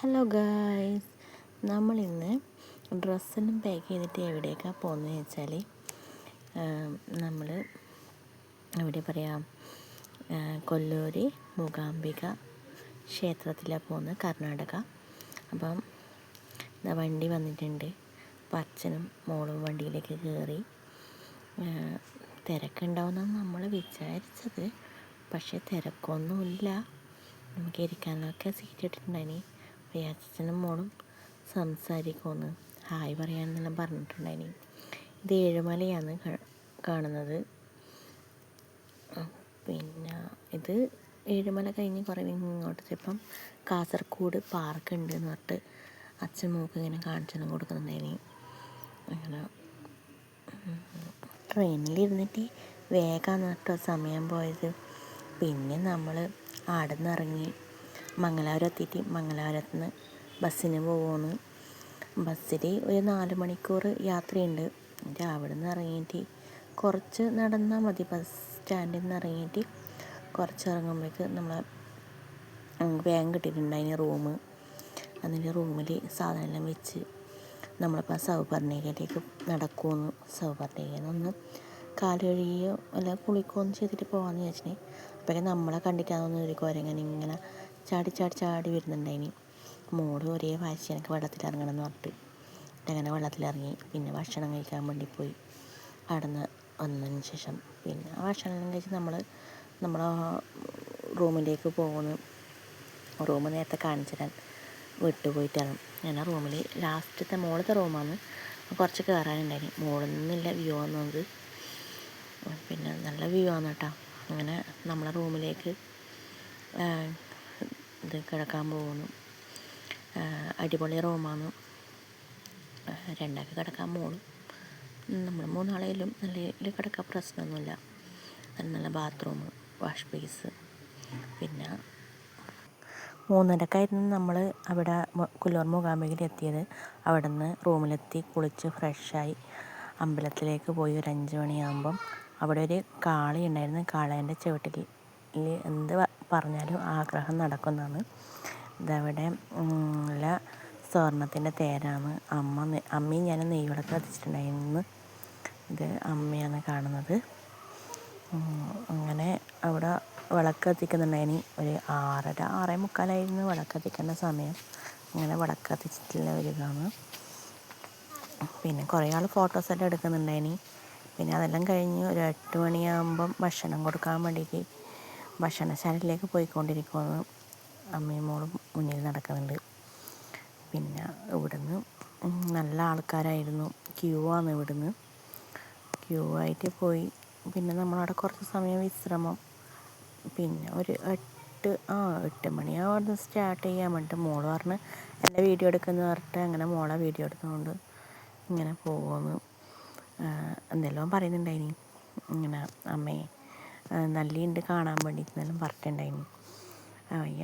Hello guys നമ്മളിന്ന് ഡ്രസ്സെല്ലാം pack ചെയ്തിട്ട് എവിടേക്കാണ് പോകുന്നത് വെച്ചാൽ നമ്മൾ എവിടെ പറയാം കൊല്ലൂർ മൂകാംബിക ക്ഷേത്രത്തിലാണ് പോകുന്നത് കർണാടക. അപ്പം വണ്ടി വന്നിട്ടുണ്ട്. അപ്പം അച്ഛനും മോളും വണ്ടിയിലേക്ക് കയറി തിരക്കുണ്ടാവുമെന്നാണ് നമ്മൾ വിചാരിച്ചത്. പക്ഷേ തിരക്കൊന്നുമില്ല. നമുക്ക് ഇരിക്കാനൊക്കെ സീറ്റ് ഇട്ടിട്ടുണ്ടായിനി. അച്ഛനും മോളും സംസാരിക്കുമെന്ന് ഹായ് പറയാനെന്നെല്ലാം പറഞ്ഞിട്ടുണ്ടായിനി. ഇത് ഏഴുമലയാണ് കാണുന്നത്. പിന്നെ ഇത് ഏഴുമല കഴിഞ്ഞ് കുറേ ഇങ്ങോട്ട് ചെപ്പം കാസർഗോഡ് പാർക്ക് ഉണ്ട് എന്ന് പറഞ്ഞിട്ട് അച്ഛൻ മൂക്ക് ഇങ്ങനെ കാണിച്ചെല്ലാം കൊടുക്കുന്നുണ്ടായിനി. അങ്ങനെ ട്രെയിനിലിരുന്നിട്ട് വേഗം പറഞ്ഞിട്ടോ സമയം പോയത്. പിന്നെ നമ്മൾ അവിടെ നിന്ന് ഇറങ്ങി മംഗലാപുരം എത്തിയിട്ട് മംഗലാപുരത്തു നിന്ന് ബസ്സിന് പോകുന്നു ബസ്സിൽ ഒരു നാല് മണിക്കൂർ യാത്രയുണ്ട്. എന്നിട്ട് അവിടെ നിന്ന് ഇറങ്ങിയിട്ട് കുറച്ച് നടന്നാൽ മതി. ബസ് സ്റ്റാൻഡിൽ നിന്ന് ഇറങ്ങിയിട്ട് കുറച്ച് ഇറങ്ങുമ്പോഴേക്ക് നമ്മൾ വേഗം കിട്ടിയിട്ടുണ്ടായിന് റൂം. അതിന്റെ റൂമിൽ സാധനമെല്ലാം വെച്ച് നമ്മളിപ്പോൾ സൗപർണികയിലേക്ക് നടക്കുമെന്ന് സൗപർണികയിൽ നിന്ന് കാൽ കഴുകിയോ അല്ല കുളിക്കുകയോ ഒന്നും ചെയ്തിട്ട് പോകാമെന്ന് വിചാരിച്ചിനെ. അപ്പോഴേ നമ്മളെ കണ്ടിട്ടാണെന്ന് ഒരു കുരങ്ങനെ ഇങ്ങനെ ചാടി ചാടി ചാടി വരുന്നുണ്ടായിനി. മോൾ ഒരേ വാശി എനിക്ക് വെള്ളത്തിലിറങ്ങണം എന്ന് പറഞ്ഞിട്ട് അങ്ങനെ വെള്ളത്തിലിറങ്ങി പിന്നെ ഭക്ഷണം കഴിക്കാൻ വേണ്ടി പോയി. അവിടെ നിന്ന് വന്നതിന് ശേഷം പിന്നെ ആ ഭക്ഷണം കഴിച്ച് നമ്മൾ നമ്മളെ റൂമിലേക്ക് പോകുന്നു. റൂം നേരത്തെ കാണിച്ചു തരാൻ വിട്ടുപോയിട്ടാണ്. ഞാൻ റൂമിൽ ലാസ്റ്റത്തെ മോളത്തെ റൂമാണ് കുറച്ച് കയറാനുണ്ടായിരുന്നു മുകളിൽ വ്യൂ ആണെന്നത്. പിന്നെ നല്ല വ്യൂ ആണ് കേട്ടോ. അങ്ങനെ നമ്മളെ റൂമിലേക്ക് ഇത് കിടക്കാൻ പോകുന്നു. അടിപൊളി റൂമാണ് രണ്ടാൾക്ക് കിടക്കാൻ മോളും നമ്മൾ മൂന്നാളേലും നല്ല കിടക്കാൻ പ്രശ്നമൊന്നുമില്ല. നല്ല ബാത്റൂം വാഷ് ബേസ് പിന്നെ മൂന്നരക്കായിരുന്നു നമ്മൾ അവിടെ കുല്ലൂർ മൂകാംബികയിൽ എത്തിയത്. അവിടെ നിന്ന് റൂമിലെത്തി കുളിച്ച് ഫ്രഷായി അമ്പലത്തിലേക്ക് പോയി ഒരു അഞ്ച് മണിയാകുമ്പം അവിടെ ഒരു കാളി ഉണ്ടായിരുന്നു കാളേന്റെ ചുവട്ടിൽ എന്ത് പറഞ്ഞാലും ആഗ്രഹം നടക്കുന്നതാണ്. ഇതവിടെ നല്ല സ്വർണത്തിന്റെ തേരാണ്. അമ്മ അമ്മയും ഞാൻ നെയ്വിളക്ക് കത്തിച്ചിട്ടുണ്ടായിരുന്നു. ഇത് അമ്മയാണ് കാണുന്നത്. അങ്ങനെ അവിടെ വിളക്ക് കത്തിക്കുന്നുണ്ടായിനി. ഒരു ആറര ആറേ മുക്കാലായിരുന്നു വിളക്ക് കത്തിക്കേണ്ട സമയം. അങ്ങനെ വിളക്ക് കത്തിച്ചിട്ടുള്ള ഒരു ഇതാണ്. പിന്നെ കുറേ ആൾ ഫോട്ടോസെല്ലാം എടുക്കുന്നുണ്ടായിനി. പിന്നെ അതെല്ലാം കഴിഞ്ഞ് ഒരു എട്ട് മണിയാകുമ്പം ഭക്ഷണം കൊടുക്കാൻ വേണ്ടിയിട്ട് ഭക്ഷണശാലയിലേക്ക് പോയിക്കൊണ്ടിരിക്കുമെന്ന് അമ്മയും മോളും മുന്നിൽ നടക്കുന്നുണ്ട്. പിന്നെ ഇവിടുന്ന് നല്ല ആൾക്കാരായിരുന്നു. ക്യൂ ആണ് ഇവിടുന്ന്. ക്യൂ ആയിട്ട് പോയി. പിന്നെ നമ്മളവിടെ കുറച്ച് സമയം വിശ്രമം. പിന്നെ ഒരു എട്ട് ആ എട്ട് മണിയാവുന്ന സ്റ്റാർട്ട് ചെയ്യാൻ വേണ്ടിയിട്ട് മോൾ പറഞ്ഞ് എന്റെ വീഡിയോ എടുക്കുന്നു പറഞ്ഞിട്ട് അങ്ങനെ മോളെ വീഡിയോ എടുത്തുകൊണ്ട് ഇങ്ങനെ പോകുമെന്ന് എന്തെല്ലാം പറയുന്നുണ്ടായിനി. ഇങ്ങനെ അമ്മയെ നല്ലിയുണ്ട് കാണാൻ വേണ്ടിയിട്ട് എന്നെല്ലാം പറഞ്ഞിട്ടുണ്ടായിനി.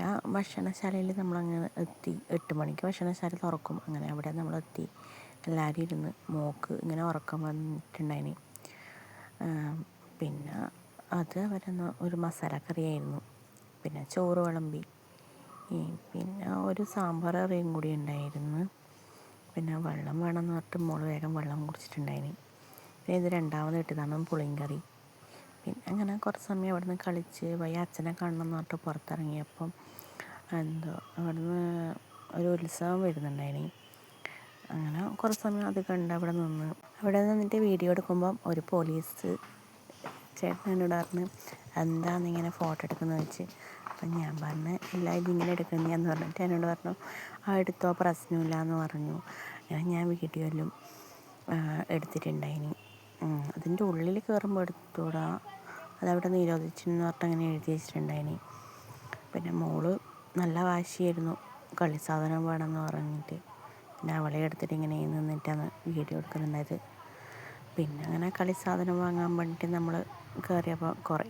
ആ ഭക്ഷണശാലയിൽ നമ്മളങ്ങനെ എത്തി എട്ട് മണിക്ക് ഭക്ഷണശാല തുറക്കും. അങ്ങനെ അവിടെ നമ്മളെത്തി. എല്ലാവരും ഇരുന്ന് മോക്ക് ഇങ്ങനെ ഉറക്കം വന്നിട്ടുണ്ടായിന്. പിന്നെ അത് അവരെന്ന ഒരു മസാല കറിയായിരുന്നു. പിന്നെ ചോറ് വിളമ്പി. പിന്നെ ഒരു സാമ്പാർ കറിയും കൂടി ഉണ്ടായിരുന്നു. പിന്നെ വെള്ളം വേണമെന്ന് പറഞ്ഞിട്ട് മോൾ വേഗം വെള്ളം കുടിച്ചിട്ടുണ്ടായിന്. പിന്നെ ഇത് രണ്ടാമത് ഇട്ടതാണ് പുളിങ്കറി. പിന്നെ അങ്ങനെ കുറച്ച് സമയം അവിടെ നിന്ന് കളിച്ച് വയ്യ അച്ഛനെ കാണണം എന്ന് പറഞ്ഞിട്ട് പുറത്തിറങ്ങിയപ്പം എന്തോ അവിടെ നിന്ന് ഒരു ഉത്സവം വരുന്നുണ്ടായിനി. അങ്ങനെ കുറച്ച് സമയം അത് കണ്ട് അവിടെ നിന്ന് അവിടെ നിന്നിട്ട് വീഡിയോ എടുക്കുമ്പം ഒരു പോലീസ് ചേട്ടൻ എന്നോട് പറഞ്ഞു എന്താണെന്ന് ഇങ്ങനെ ഫോട്ടോ എടുക്കുന്നത് വെച്ച്? അപ്പം ഞാൻ പറഞ്ഞു ഇല്ല ഇതിങ്ങനെ എടുക്കുന്നതാന്ന് പറഞ്ഞിട്ട് എന്നോട് പറഞ്ഞു ആ എടുത്തോ പ്രശ്നമില്ല എന്ന് പറഞ്ഞു. അങ്ങനെ ഞാൻ വീഡിയോയിലും എടുത്തിട്ടുണ്ടായിനി. അതിന്റെ ഉള്ളിൽ കയറുമ്പോൾ എടുത്തുകൂടാ അതവിടെ നിരോധിച്ചെന്ന് പറഞ്ഞിട്ട് അങ്ങനെ എഴുതി വെച്ചിട്ടുണ്ടായിനി. പിന്നെ മോൾ നല്ല വാശിയായിരുന്നു കളി സാധനം വേണമെന്ന് പറഞ്ഞിട്ട്. പിന്നെ അവളെ എടുത്തിട്ട് ഇങ്ങനെ നിന്നിട്ടാണ് വീഡിയോ എടുക്കുന്നുണ്ടായത്. പിന്നെ അങ്ങനെ കളി സാധനം വാങ്ങാൻ വേണ്ടിയിട്ട് നമ്മൾ കയറിയപ്പോൾ കുറേ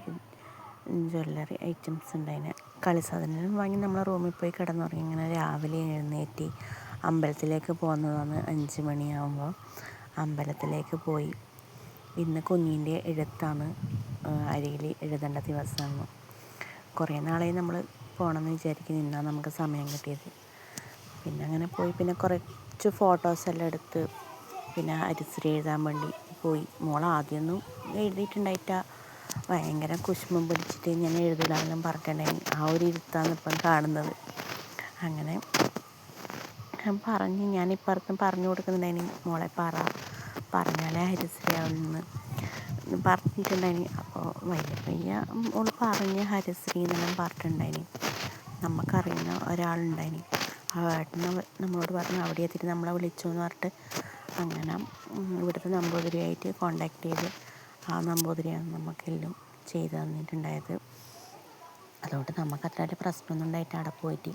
ജ്വല്ലറി ഐറ്റംസ് ഉണ്ടായിന്. കളി സാധനം വാങ്ങി നമ്മൾ റൂമിൽ പോയി കിടന്നുറങ്ങി. ഇങ്ങനെ രാവിലെ എഴുന്നേറ്റി അമ്പലത്തിലേക്ക് പോകുന്നതാണ് അഞ്ച് മണിയാകുമ്പോൾ അമ്പലത്തിലേക്ക് പോയി ഇന്ന് കുഞ്ഞിന്റെ എഴുത്താണ് അരിയിൽ എഴുതേണ്ട ദിവസമാണ്. കുറേ നാളായി നമ്മൾ പോകണമെന്ന് വിചാരിക്കുന്നു ഇന്നാണ് നമുക്ക് സമയം കിട്ടിയത്. പിന്നെ അങ്ങനെ പോയി പിന്നെ കുറച്ച് ഫോട്ടോസെല്ലാം എടുത്ത് പിന്നെ അരിശ്രീ എഴുതാൻ വേണ്ടി പോയി. മോൾ ആദ്യമൊന്നും എഴുതിയിട്ടുണ്ടായിട്ട. ഭയങ്കര കുശുമ്പം പിടിച്ചിട്ട് ഞാൻ എഴുതില്ലാന്നെല്ലാം പറക്കണ്ടായി ആ ഒരു ഇരുത്താണ് ഇപ്പം കാണുന്നത്. അങ്ങനെ ഞാൻ പറഞ്ഞ് ഞാൻ ഇപ്പുറത്തും പറഞ്ഞു കൊടുക്കുന്നുണ്ടായിനി. മോളെ പറ. പറഞ്ഞാലേ ഹരിശ്രീയാവുന്നു പറഞ്ഞിട്ടുണ്ടായിന്. അപ്പോൾ വയ്യ പയ്യ ഓൾ പറഞ്ഞ് ഹരിശ്രീ എന്നെല്ലാം പറഞ്ഞിട്ടുണ്ടായിനി. നമുക്കറിയുന്ന ഒരാളുണ്ടായിനി. ആ ഏട്ടനെ നമ്മളോട് പറഞ്ഞു അവിടെ എത്തിയിട്ട് നമ്മളെ വിളിച്ചു എന്ന് പറഞ്ഞിട്ട് അങ്ങനെ ഇവിടുത്തെ നമ്പൂതിരിയായിട്ട് കോണ്ടാക്ട് ചെയ്ത് ആ നമ്പൂതിരിയാണ് നമുക്കെല്ലാം ചെയ്തു തന്നിട്ടുണ്ടായത്. അതുകൊണ്ട് നമുക്ക് അത്ര വലിയ പ്രശ്നമൊന്നും ഉണ്ടായിട്ട് അവിടെ പോയിട്ട്.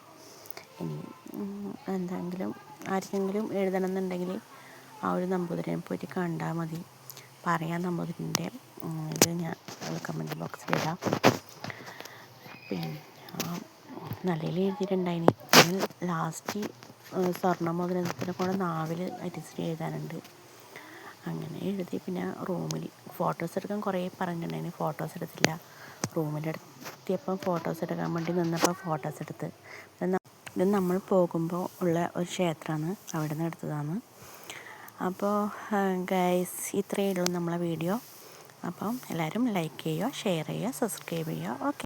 ഇനി എന്തെങ്കിലും ആർക്കെങ്കിലും എഴുതണം എന്നുണ്ടെങ്കിൽ ആ ഒരു നമ്പൂതിരിനെ പോയിട്ട് കണ്ടാൽ മതി. പറയാം നമ്പൂതിരിന്റെ ഇത് ഞാൻ കമന്റ് ബോക്സിൽ ഇടാം. പിന്നെ നല്ലതിൽ എഴുതിയിട്ടുണ്ടായിനി. ലാസ്റ്റ് സ്വർണമോതിരത്തിനെ കൂടെ നാവിൽ അരിശ്രീ എഴുതാനുണ്ട് അങ്ങനെ എഴുതി. പിന്നെ റൂമിൽ ഫോട്ടോസ് എടുക്കാൻ കുറേ പറഞ്ഞിട്ടുണ്ടായിന്. ഫോട്ടോസ് എടുത്തില്ല. റൂമിലെത്തിയപ്പം ഫോട്ടോസ് എടുക്കാൻ വേണ്ടി നിന്നപ്പോൾ ഫോട്ടോസ് എടുത്ത്. ഇത് നമ്മൾ പോകുമ്പോൾ ഉള്ള ഒരു ക്ഷേത്രമാണ്. അവിടെ നിന്ന് എടുത്തതാണ്. അപ്പോൾ ഗൈസ് ഇത്രയേ ഉള്ളൂ നമ്മളെ വീഡിയോ. അപ്പം എല്ലാവരും ലൈക്ക് ചെയ്യുക ഷെയർ ചെയ്യുക സബ്സ്ക്രൈബ് ചെയ്യുക. ഓക്കെ